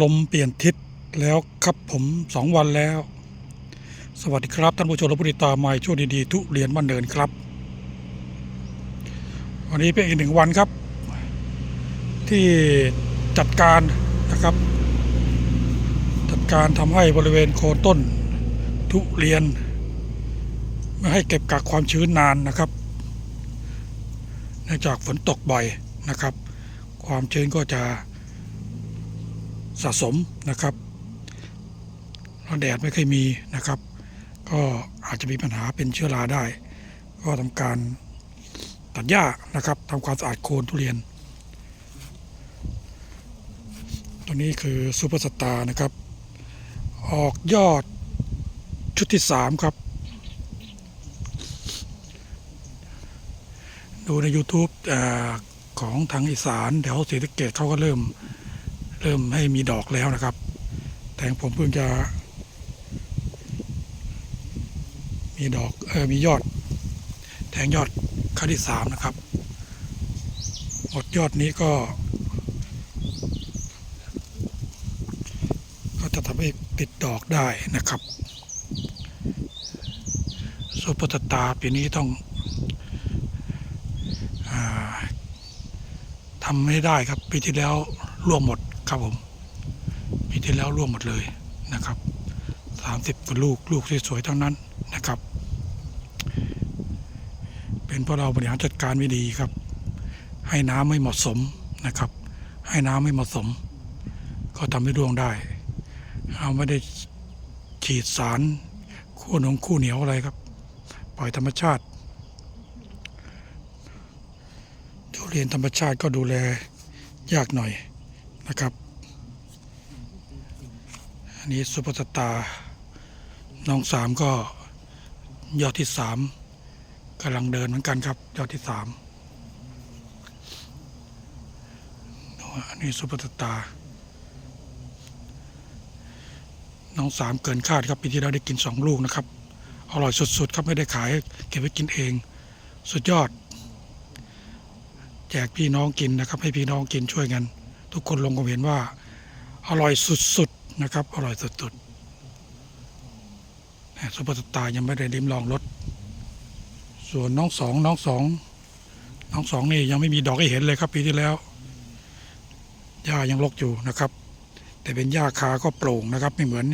ลมเปลี่ยนทิศแล้วครับผมสองวันแล้ว สวัสดีครับ ท่านผู้ชมและผู้ติดตามมาช่วงดีๆทุเรียนบ้านเนินครับ วันนี้เป็นอีกหนึ่งวันครับ ที่จัดการนะครับ จัดการทำให้บริเวณโคนต้นทุเรียน ไม่ให้เก็บกักความชื้นนานนะครับเนื่องจากฝนตกบ่อยนะครับ ความชื้นก็จะ สะสมนะครับแล้วแดดไม่เคยมีนะครับ ก็อาจจะมีปัญหาเป็นเชื้อราได้ ก็ทำการตัดหญ้านะครับทำความสะอาดโคนทุเรียน ตัวนี้คือซูเปอร์สตาร์นะครับ ออกยอดชุดที่สามครับ ดูใน YouTube อของทางอีสานแถวศรีสะเกดเขาก็เริ่ม เริ่มให้มีดอกแล้วนะครับ แตงผมเพิ่งจะ มีดอกเออมียอด แทงยอดขั้นที่สามนะครับ หมดยอดนี้ก็ ก็จะทำให้ปิดดอกได้นะครับซูเปอร์สตาร์ปีนี้ต้องอทำไม่ได้ครับ ปีที่แล้วร่วงหมด ครับผมปีที่แล้วร่วงหมดเลยนะครับสามสิบกว่าลูกลูกสวยๆทั้งนั้นนะครับ เป็นเพราะเราบริหารจัดการไม่ดีครับ ให้น้ำไม่เหมาะสมนะครับ ให้น้ำไม่เหมาะสม ก็ทำให้ร่วงได้เราไม่ได้ฉีดสารคู่หนงคู่เหนียวอะไรครับ ปล่อยธรรมชาติทุเรียนธรรมชาติก็ดูแลยากหน่อย นะครับอันนี้ซุปเปอร์สตาร์น้องสามก็ยอดที่สามกำลังเดินเหมือนกันครับ ยอดที่สามอันนี้ซุปเปอร์สตาร์น้องสามเกินคาดครับปีที่แล้วได้กินสองลูกนะครับ อร่อยสุดๆ ครับไม่ได้ขายเก็บไว้กินเอง สุดยอด แจกพี่น้องกินนะครับ ให้พี่น้องกินช่วยกัน ทุกคนลงความเห็นว่าอร่อยสุดๆนะครับ อร่อยสุดๆแต่ซุปเปอร์สตายังไม่ได้ลิ้มลองรสส่วนน้องสองน้องสองน้องสองนี่ยังไม่มีดอกให้เห็นเลยครับปีที่แล้วหญ้ายังรกอยู่นะครับ แต่เป็นหญ้าคาก็โปร่งนะครับ ไม่เหมือน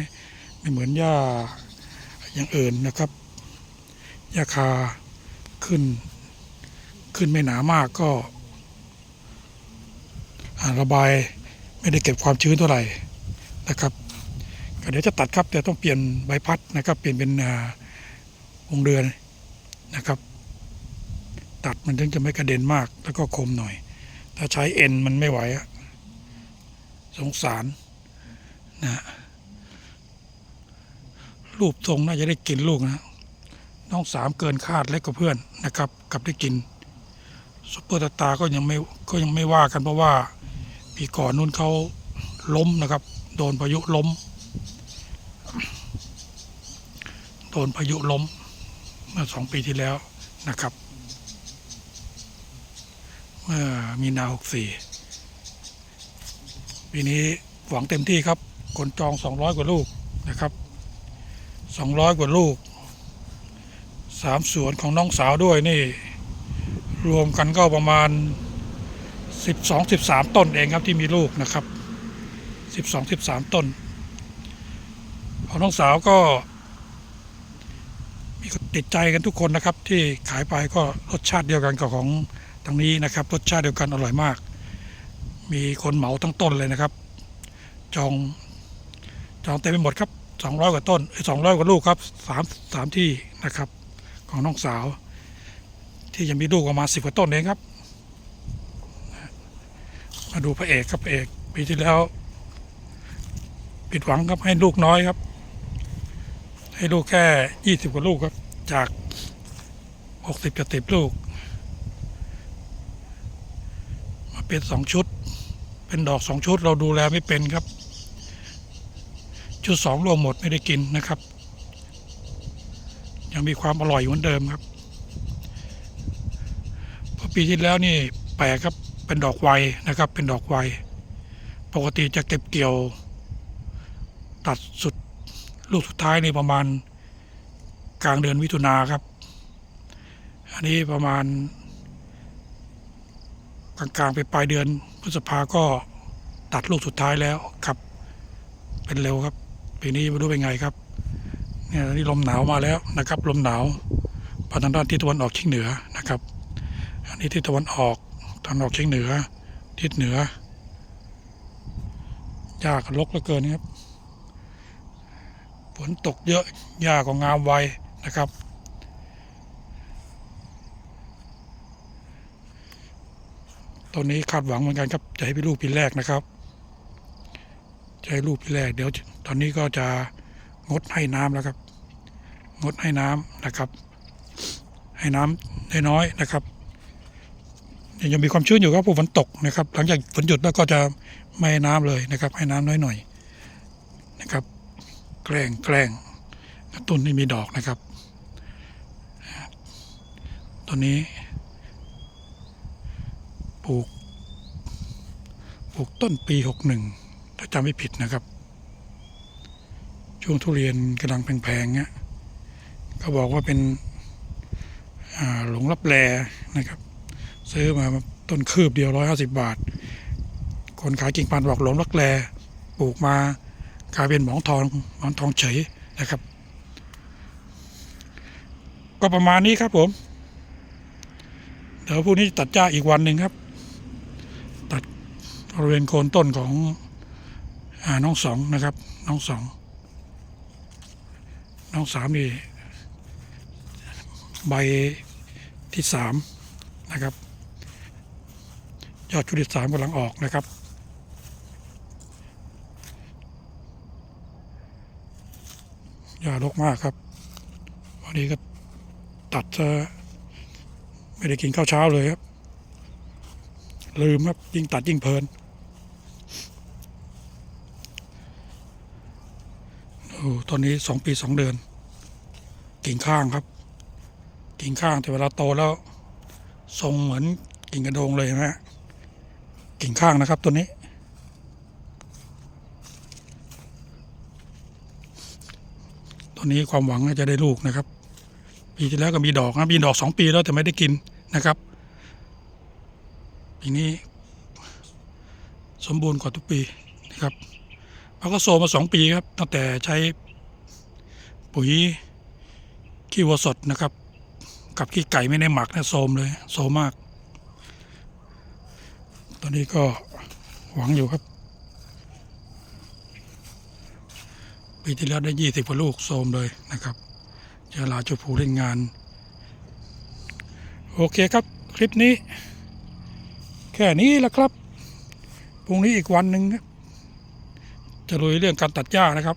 ไม่เหมือนหญ้าอย่างอื่นนะครับหญ้าคาขึ้น ขึ้นไม่หนามากก็ ระบายไม่ได้เก็บความชื้นเท่าไหร่นะครับก็เดี๋ยวจะตัดครับแต่ต้องเปลี่ยนใบพัดนะครับ เปลี่ยนเป็นวงเดือนนะครับ ตัดมันถึงจะไม่กระเด็นมากแล้วก็คมหน่อย ถ้าใช้เอ็นมันไม่ไหวอะสงสารนะรูปทรงน่าจะได้กินลูกนะน้องสามเกินคาดเล็กกว่าเพื่อนนะครับ กับได้กินซุปเปอร์ตาตาก็ยังไม่ก็ยังไม่ว่ากันเพราะว่า ปีก่อนนู้นเขาล้มนะครับ โดนพายุล้ม โดนพายุล้ม เมื่อสองปีที่แล้วนะครับ เมื่อมีนาหกสี่ปีนี้หวังเต็มที่ครับคนจองสองร้อยกว่าลูกนะครับสองร้อยกว่าลูกสามสวนของน้องสาวด้วยนี่ รวมกันก็ประมาณ สิบสองสิบสามต้นเองครับที่มีลูกนะครับสิบสองสิบสามต้นของน้องสาวก็ มีติดใจกันทุกคนนะครับ ที่ขายไปก็รสชาติเดียวกันกับของทางนี้นะครับ รสชาติเดียวกันอร่อยมาก มีคนเหมาทั้งต้นเลยนะครับ จองจองเต็มไปหมดครับสองร้อยกว่าต้นสองร้อยกว่าลูกครับสามสามที่นะครับ ของน้องสาว ที่ยังมีลูกประมาณสิบกว่าต้นเองครับ มาดูพระเอกครับพระเอกปีที่แล้วผิดหวังครับให้ลูกน้อยครับ ให้ลูกแค่ยี่สิบกว่าลูกครับ จากหกสิบกับสิบลูก มาเป็นสองชุด เป็นดอกสองชุดเราดูแลไม่เป็นครับ ชุดสองรวมหมดไม่ได้กินนะครับ ยังมีความอร่อยเหมือนเดิมครับพราะปีที่แล้วนี่แปลกครับ เป็นดอกไวนะครับ เป็นดอกไว ปกติจะเก็บเกี่ยว ตัดสุดลูกสุดท้ายในประมาณกลางเดือนมิถุนาครับ อันนี้ประมาณ กลางๆไปปลายเดือนพฤษภาก็ตัดลูกสุดท้ายแล้วครับ เป็นเร็วครับปีนี้ไม่รู้เป็นไงครับเนี่ยนี่ลมหนาวมาแล้วนะครับ ลมหนาวทางด้านทิศตะวันออกเฉียงเหนือนะครับ อันนี้ทิศตะวันออก ตะวันออกเฉียงเหนือ ทิศเหนือหญ้าก็รกเหลือเกินครับ ฝนตกเยอะหญ้าก็งามไวนะครับตอนนี้คาดหวังเหมือนกันครับ จะให้เป็นลูกปีแรกนะครับจะให้ลูกปีแรกเดี๋ยว ตอนนี้ก็จะงดให้น้ำแล้วครับ งดให้น้ำนะครับ ให้น้ำน้อยๆนะครับ ยังมีความชื้นอยู่ครับพราะฝนตกนะครับ หลังจากฝนหยุดแล้วก็จะไม่ให้น้ำเลยนะครับ ให้น้ำน้อยหน่อยนะครับ แกล้งแกล้งต้นให้มีดอกนะครับตอนนี้ปลูกปลูกต้นปีหกหนึ่งถ้าจำไม่ผิดนะครับ ช่วงทุเรียนกำลังแพงๆเงี้ยก็บอกว่าเป็นหลงรับแลนะครับ ซื้อมาต้นคืบเดียวร้อยห้าสิบบาท คนขายกิ่งพันธุ์บอกหลงรับแลปลูกมากลายเป็นหมอนทองหมอนทองเฉยนะครับ ก็ประมาณนี้ครับผม เดี๋ยวพรุ่งนี้ตัดหญ้าอีกวันหนึ่งครับ ตัดบริเวณโคนต้นของอน้องสองนะครับ น้องสองน้องสามนี่ใบที่สามนะครับ ยอดชุดที่สามกำลังออกนะครับยารกมากครับ วันนี้ก็ตัดซะไม่ได้กินข้าวเช้าเลยครับ ลืมครับ ยิ่งตัดยิ่งเพลินโอ้ตอนนี้สองปีสองเดือน กิ่งข้างครับ กิ่งข้างแต่เวลาโตแล้ว ทรงเหมือนกิ่งกระโดงเลยนะฮะ กิ่งข้างนะครับตัวนี้ ตัวนี้ความหวังจะได้ลูกนะครับ ปีที่แล้วก็มีดอกนะมีดอกสองปีแล้วแต่ไม่ได้กินนะครับปีนี้ สมบูรณ์กว่าทุกปีนะครับเราก็โซมมาสองปีครับตั้งแต่ใช้ปุ๋ยขี้วัวสดนะครับ กับขี้ไก่ไม่ได้หมักนะโซมเลยโซมาก ตอนนี้ก็หวังอยู่ครับปีที่แล้วได้ยี่สิบกว่าลูกโซมเลยนะครับเจาลาจูผูเล่นงาน โอเคครับคลิปนี้ แค่นี้แหละครับพรุ่งนี้อีกวันหนึ่งจะลุยเรื่องการตัดหญ้านะครับ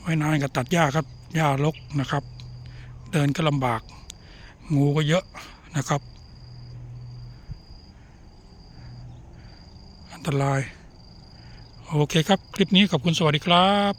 ไว้นานกับตัดหญ้าครับหญ้ารกนะครับ เดินก็ลำบาก งูก็เยอะนะครับ อันตราย โอเคครับ คลิปนี้ขอบคุณสวัสดีครับ